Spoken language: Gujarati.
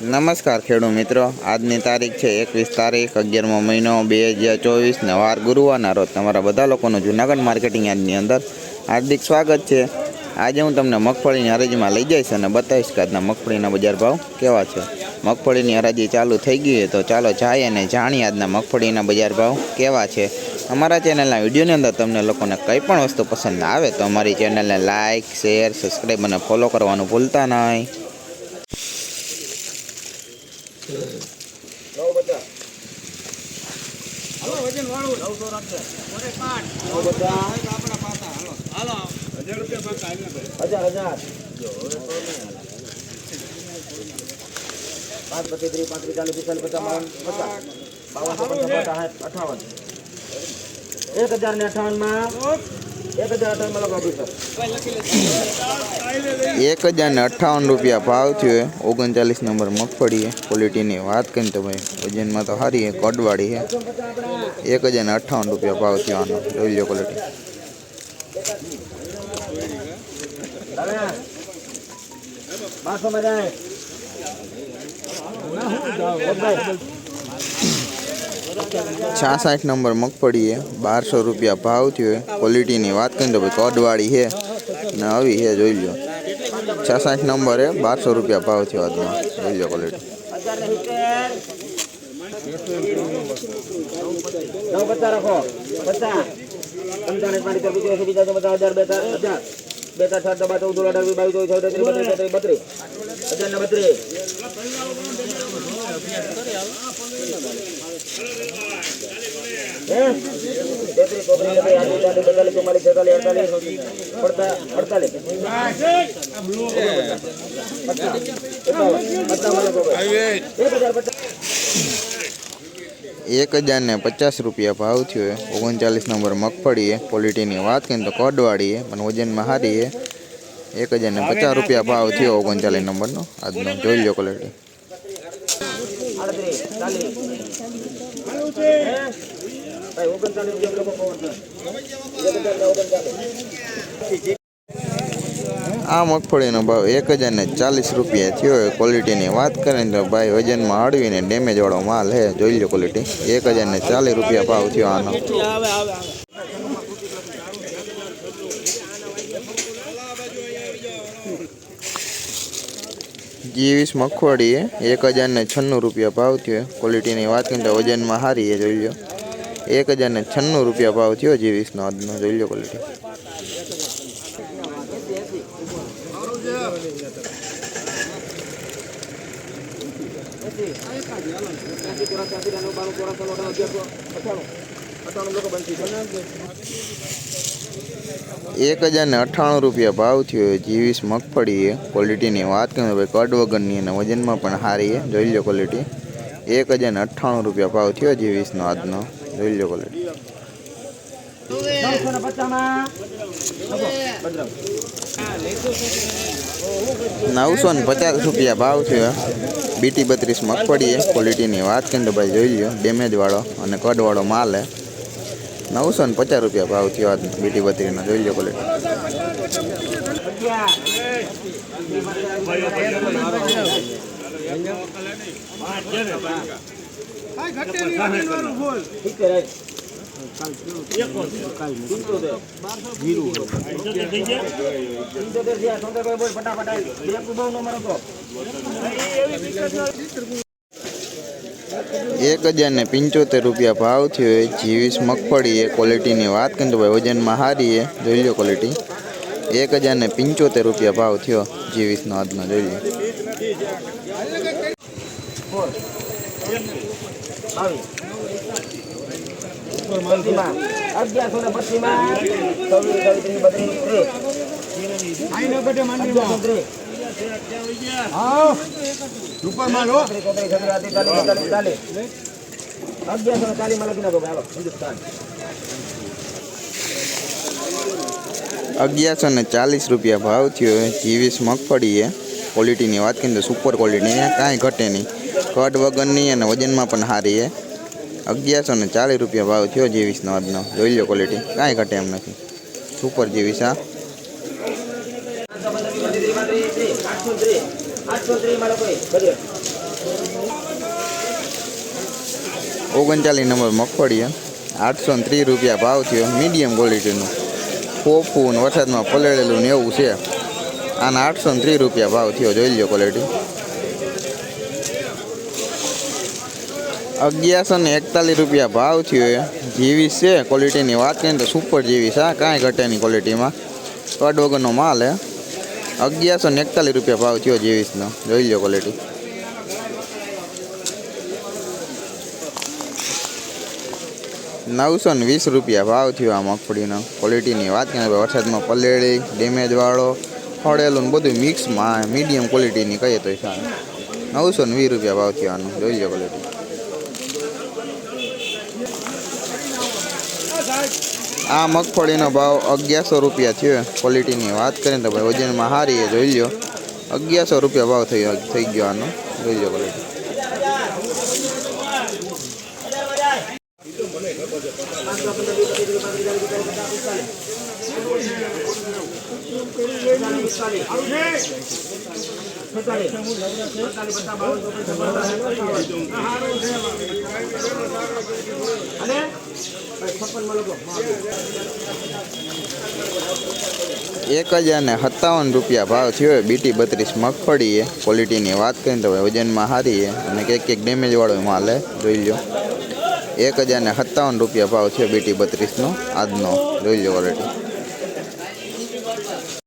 નમસ્કાર ખેડૂત મિત્રો. આજની તારીખ છે એકવીસ તારીખ, અગિયારમો મહિનો બે હજાર ચોવીસ ને વાર ગુરુવારના રોજ તમારા બધા લોકોનું જુનાગઢ માર્કેટિંગ યાર્ડની અંદર હાર્દિક સ્વાગત છે. આજે હું તમને મગફળીની હરાજીમાં લઈ જઈશ અને બતાવીશ કે આજના મગફળીના બજાર ભાવ કેવા છે. મગફળીની હરાજી ચાલુ થઈ ગઈ તો ચાલો જાય અને જાણીએ આજના મગફળીના બજાર ભાવ કેવા છે. અમારા ચેનલના વિડીયોની અંદર તમને લોકોને કંઈ પણ વસ્તુ પસંદ આવે તો અમારી ચેનલને લાઇક શેર, સબસ્ક્રાઈબ અને ફોલો કરવાનું ભૂલતા નહીં. હજાર હજાર પાંચ પચીસ ત્રીસ પાંત્રીસ ચાલીસ પિસ્તાલીસ પચાસ બાવન પચાસ બાવન છપ્પન અઠાવન એક હજાર ને અઠાવનમાં એક હજાર અઠાવનમાં લખો સર એક હજાર ને અઠ્ઠાવન રૂપિયા ભાવ થયો ઓગણચાલીસ નંબર મગફળી છે ક્વોલિટીની વાત કરીને તો ભાઈ, વજનમાં તો સારી છે કડવાળી છે। એક હજાર ને અઠ્ઠાવન રૂપિયા ભાવ થયો આનો, જોઈ લો ક્વોલિટી પાંચસો માં જાય છાસઠ નંબર મગફળી છે. બારસો રૂપિયા ભાવ થયો ક્વોલિટીની વાત કરીને તો ભાઈ કડવાળી છે. ને આવી છે, જોઈ લો છાસઠ નંબર છે, બારસો રૂપિયા ભાવ થયો આજનો. જોઈ લો ક્વોલિટી હજાર ને સિત્તેર નવ પચાસ રાખો પચાસ પંચાણું પાંચ બીજો એસી બીજા બધા હજાર, બે હજાર બે હજાર, સાત ડબ્બા ચૌદ અઢાર વીસ બાવીસ ચોવીસ છવ્વીસ બત્રીસ તેત્રીસ બત્રીસ. હજાર ને બત્રીસ. હે? એક હજાર ને પચાસ રૂપિયા ભાવ થયો ઓગણચાલીસ નંબર મગફળી છે ક્વોલિટીની વાત કરીને તો કડવાળી છે પણ વજનમાં છે એક હજાર ને પચાસ રૂપિયા ભાવ થયો ઓગણચાલીસ નંબરનો. આજનો જોઈ લો ક્વોલિટી આ મગફળીનો ભાવ એક હજાર ને ચાલીસ રૂપિયા થયો ક્વોલિટીની વાત કરીને તો ભાઈ વજનમાં હળવીને ડેમેજવાળો માલ હે. જોઈ લો ક્વોલિટી એક હજાર ને ચાલીસ રૂપિયા ભાવ થયો આનો. જીવીસ મગફળી છે એક હજાર ને છન્નું રૂપિયા ભાવ થયો ક્વોલિટીની વાત કરીને તો વજનમાં સારી છે જોઈ લો એક હજાર ને છન્નું રૂપિયા ભાવ થયો જીવીસનો આજનો જોઈ લો ક્વોલિટી એંસી, ચોરાસી, એંસી, ત્રાણું, બાણું, ચોરાસી, અઠાણું, અગિયારસો, અઠ્ઠાણું. અઠ્ઠાણું લોકો બનશે. એક હજાર ને અઠ્ઠાણું રૂપિયા ભાવ થયો. જીવીસ મગફળી ક્વોલિટીની વાત કરીએ ભાઈ કડ વગરની અને વજનમાં પણ સારી એ જોઈ લો ક્વોલિટી. એક હજાર ને અઠ્ઠાણું રૂપિયા ભાવ થયો જીવીસનો આજનો. જોઈ લો ક્વોલિટી. નવસો ને પચાસ રૂપિયા ભાવ થયો. બીટી બત્રીસ મગફળી ક્વોલિટીની વાત કરીએ તો ભાઈ જોઈ લો ડેમેજવાળો અને કડવાળો માલ છે નવસો ને પચાસ રૂપિયા ભાવ થયો આજનો બીટી બત્રીસનો જોઈ લો કોલેટ. એક હજાર ને પંચોતેર રૂપિયા ભાવ થયો એ જીવીસ મગફળી એ ક્વોલિટીની વાત કરીએ તો ભાઈ વજનમાં સારી એ, જોઈ લો ક્વોલિટી એક હજાર ને પંચોતેર રૂપિયા ભાવ થયો જીવીસનો આજનો, જોઈ લો. અગિયારસો ને પચીસમાં. છવ્વીસ, છવ્વીસ, ત્રીસ, બત્રીસ, ત્રીસ. અગિયારસો ત્રીસ. ચોત્રીસ, ચોત્રીસ, છત્રીસ, આડત્રીસ, ચાલીસ, બેતાલીસ, ચાલીસ. અગિયારસો ને ચાલીસમાં લખી નાખો ભાઈ, હાલો. હિન્દુસ્તાન. અગિયારસો ને ચાલીસ રૂપિયા ભાવ થયો એ જીવીસ મગફળી એ ક્વોલિટીની વાત કરીએ તો સુપર ક્વોલિટી છે કાંઈ ઘટે નહીં કટ વગરની અને વજનમાં પણ સારી છે અગિયારસો ને ચાલીસ રૂપિયા ભાવ થયો જીવીસનો આજનો જોઈ લો ક્વોલિટી કાંઈ ઘટે એમ નથી સુપર જીવીસ આ ઓગણચાલીસ નંબર મગફળી આઠસો ને ત્રીસ રૂપિયા ભાવ થયો મીડિયમ ક્વોલિટીનું પોપું વરસાદમાં પલળેલું ને એવું છે. આના આઠસો ને ત્રીસ રૂપિયા ભાવ થયો, જોઈ લો ક્વોલિટી અગિયારસો ને એકતાલીસ રૂપિયા ભાવ થયો એ જેવી છે ક્વોલિટીની વાત કરીએ તો સુપર જેવી છે કાંઈ ઘટેની ક્વોલિટીમાં કડ વગરનો માલ હે. અગિયારસો ને એકતાલીસ રૂપિયા ભાવ થયો જીવીસનો. જોઈ લો ક્વોલિટી નવસો ને વીસ રૂપિયા ભાવ થયો આ મગફળીનો. ક્વોલિટીની વાત કરીએ વરસાદમાં પલેળી ડેમેજવાળો ફળેલું ને બધું મિક્સમાં મીડિયમ ક્વોલિટીની કહીએ તો સારું. નવસો ને વીસ રૂપિયા ભાવ થયો આનો. જોઈ લો ક્વોલિટી આ મગફળીનો ભાવ અગિયારસો રૂપિયા થયો. ક્વોલિટીની વાત કરીએ તો ભાઈ વજનમાં સારી એ જોઈ લો અગિયારસો રૂપિયા ભાવ થઈ થઈ ગયો આનો. જોઈ લો ક્વોલિટી એક હજાર ને સત્તાવન રૂપિયા ભાવ થયો બીટી બત્રીસ મગફળી ક્વોલિટીની વાત કરીને તો વજનમાં સારી છે અને કંઈક કંઈક ડેમેજવાળો માલ જોઈ લો એક હજાર ને સત્તાવન રૂપિયા ભાવ થયો બીટી બત્રીસનો. આજનો, જોઈ લો ક્વોલિટી